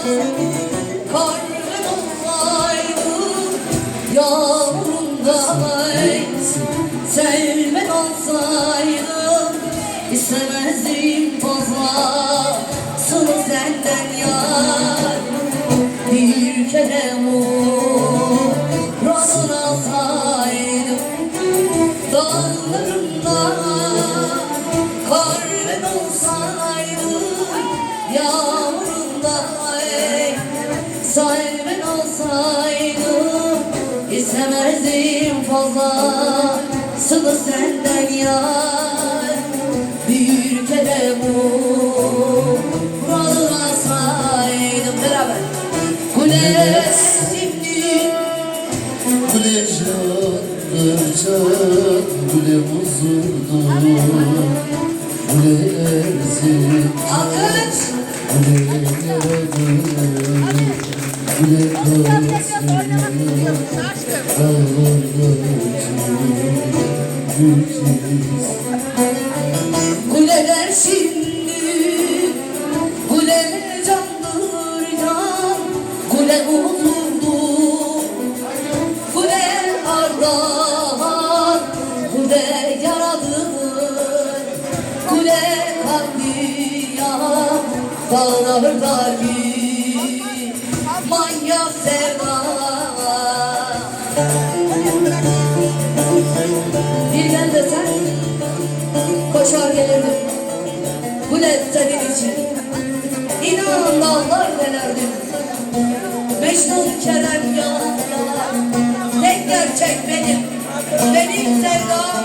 Kalbim olsaydı Yağmurundaydı Sevmen olsaydım istemezdim fazla Sana senden yar Bir kere muradın alsaydım Dağlarında Kalbim olsaydı Yağmurunda ey Sahibin olsaydım istemezdim fazla. Sılı senden yar Bir kere muradı alsaydım. Beraber. Kule şimdi. Kule candır can, kule huzurdur Kule erzin, kule yaradır Kule Gülçiniz Kuleler şimdi Kuleler candır can Kule huzurdu Kule arrar Kule yaradır Kule katliam Dağlardaki Manyak sevda Bir gel desen koşar gelirdim. Bu ne senin için? İnan dağlar delerdim Kerem yalan yalan gerçek benim Benim sevdam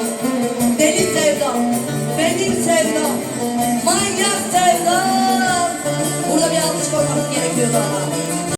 Deli sevdam Benim sevdam. Manyak sevdam. Burada bir alkış koymak gerekiyor daha